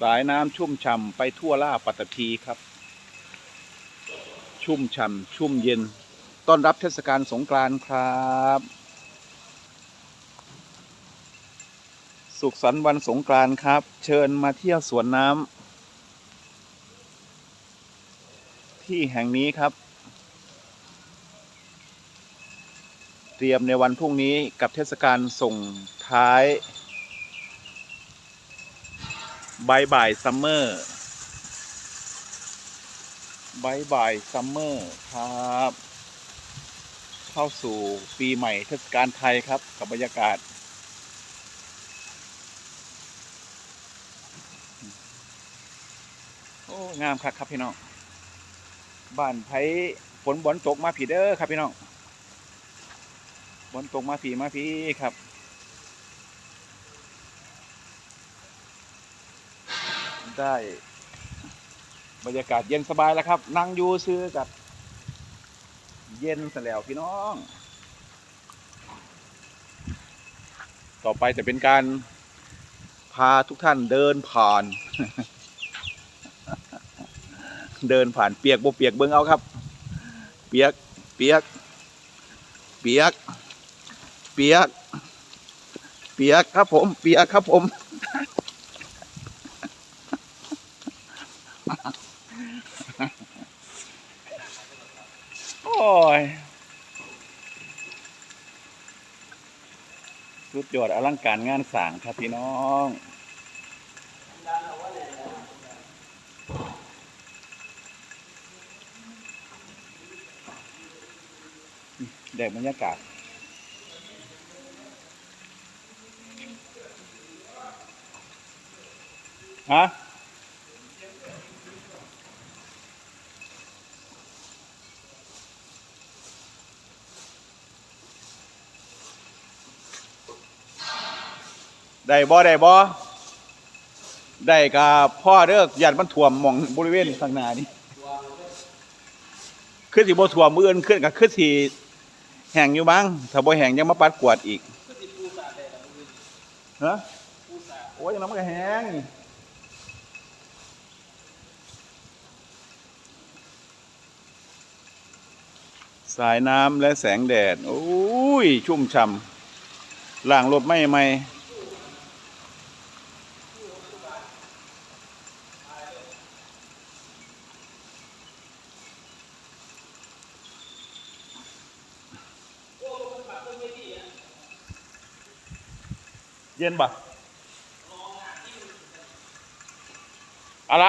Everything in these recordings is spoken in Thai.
สายน้ำชุ่มฉ่ำไปทั่วล่าปัตตภีครับ ชุ่มฉ่ำชุ่มเย็น ต้อนรับเทศกาลสงกรานต์ครับ สุขสันต์วันสงกรานต์ครับ เชิญมาเที่ยวสวนน้ำที่แห่งนี้ครับ เตรียมในวันพรุ่งนี้กับเทศกาลส่งท้าย บายบายซัมเมอร์บายบายซัมเมอร์ครับ เข้าสู่ปีใหม่เทศกาลไทยครับกับบรรยากาศ โอ้งามครับครับพี่น้อง บ้านไผฝนบอนตกมาผีเด้อครับพี่น้องบนตกมาผีมาผีครับ ได้บรรยากาศเย็นสบายแล้วครับ นั่งอยู่ซื้อกับ เย็นซะแล้วพี่น้อง ต่อไปจะเป็นการพาทุกท่านเดินผ่าน เดินผ่านเปียกบ่เปียกเบิ่งเอาครับ เปียก เปียก เปียก เปียก เปียกครับผม เปียกครับผม โอ้ย สุดยอดอลังการงานสร้างครับพี่น้องแดกบรรยากาศฮะ ได้บ่ได้บ่ได้กับพ่อเด้อยันมันถ่วมหมองบริเวณข้างหนานี่ขึ้นสิบ่ถ่วมมืออื่นขึ้นกับขึ้นสิแห้งอยู่บ้างถ้าบ่แห้งยังมาปัดกวาดอีกฮะโอ้ยยังน้ำมันก็แห้งสายน้ำและแสงแดด โอ้ย ชุ่มฉ่ำล่างรถไม่ไม่ เย็นปะอะไร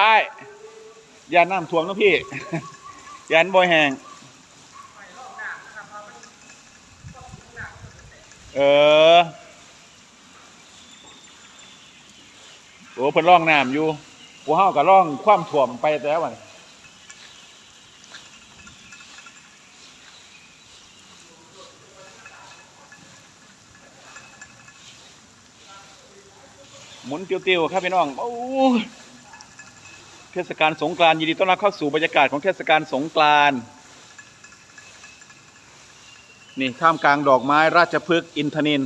ยานน้ำท่วมนะพี่ยานบอยแหงเออโอ้เพิ่นร่องน้ำอยู่กูเฮากับร่องความถ่วมไปแต่แล้ววัน หมุนเติ้ยวๆครับพี่น้องโอ้เทศกาลสงกรานต์ยินดีต้อนรับเข้าสู่บรรยากาศของเทศกาลสงกรานต์นี่ท่ามกลางดอกไม้ราชพฤกษ์อินทนิน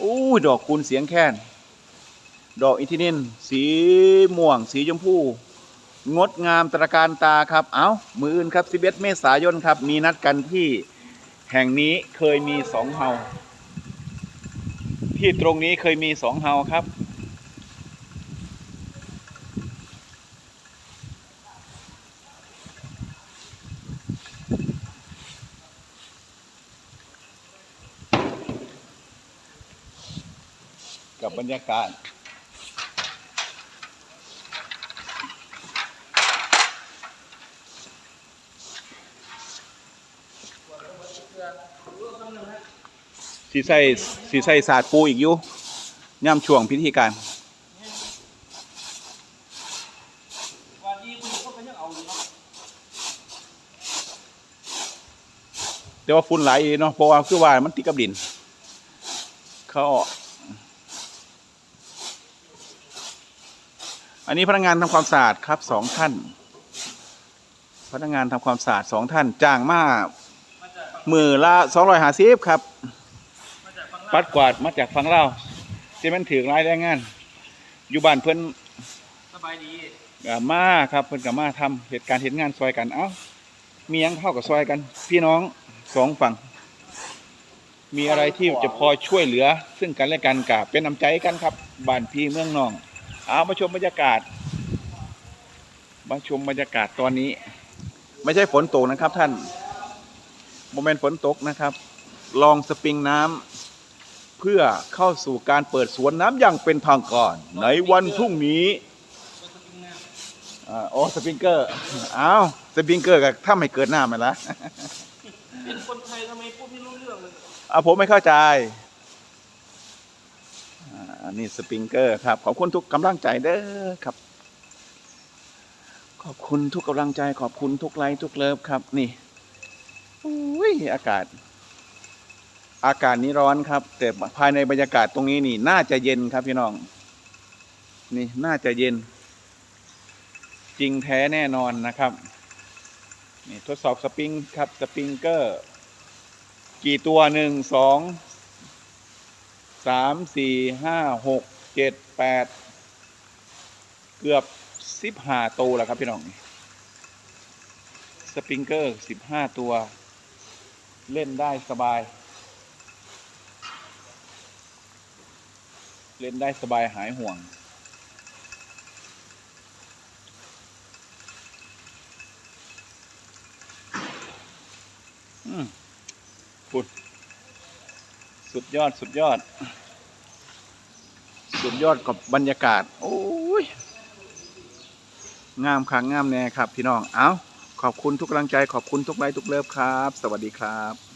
อู้ดอกคูณเสียงแค้น ดอกอินทนินสีม่วง สีชมพูงดงามตระการตาครับ เอามืออื่นครับ11เมษายนครับ มีนัดกันที่แห่งนี้เคยมีสองเฮา ที่ตรงนี้เคยมีสองเฮาครับ กับบรรยากาศ สีใส่สีใส่ศาสตร์ปูอีกอยู่ย่ำช่วงพิธีการวันนี้คุณก็เป็นยังเอาอยู่เนาะแต่ว่าฝุ่นหลเนาะเพราะว่าคือว่ามันติดกับดิน เขาออกอันนี้พนักงานทำความสะอาดครับสองท่าน พนักงานทำความสะอาดสองท่านจ้างมากมือละสองร้อยห้าสิบครับ ปัดกวาดมาจากฝั่งเราวที่มันถือรายแรงงาน อยู่บ้านเพื่อนบายดีกามาครับเพิ่นกามาทำเหตุการณ์เห็นงานซอยกันเอ้ามีหยังเข้ากับซอยกัน พี่น้องสองฝั่ง มีอะไรที่จะพอช่วยเหลือ ซึ่งกันและกันกับเป็นน้ำใจกันครับบ้านพี่เมืองน้อง เอามาชมบรรยากาศ มาชมบรรยากาศตอนนี้ ไม่ใช่ฝนตกนะครับท่านโมเมนต์ฝนตกนะครับ ลองสปริงน้ำ เพื่อเข้าสู่การเปิดสวนน้ำอย่างเป็นทางการในวันพรุ่งนี้อ่าโอ้สปริงเกอร์อ้าวสปริงเกอร์กับถ้าไม่เกิดหน้ามันละเป็นคนไทยทำไมพูดไม่รู้เรื่องเลยอ่าผมไม่เข้าใจอ่าอันนี้สปริงเกอร์ครับ ขอบคุณทุกกำลังใจเด้อครับ ขอบคุณทุกกำลังใจ ขอบคุณทุกไลค์ทุกเลิฟครับ นี่อุ้ยอากาศ อากาศนี้ร้อนครับ แต่ภายในบรรยากาศตรงนี้นี่ น่าจะเย็นครับพี่น้อง นี่น่าจะเย็น จริงแท้แน่นอนนะครับ นี่ทดสอบสปริงครับสปริงเกอร์ กี่ตัวหนึ่งสองสามสี่ห้าหกเจ็ดแปดเกือบสิบห้าตัวแล้วครับพี่น้องสปริงเกอร์สิบห้าตัว เล่นได้สบาย เล่นได้สบายหายห่วง อืมปุด สุดยอดสุดยอด สุดยอดกับบรรยากาศ โอ้ย งามครั้งงามแน่ครับพี่น้อง เอาขอบคุณทุกกำลังใจ ขอบคุณทุกไลค์ทุกเลิฟครับ สวัสดีครับ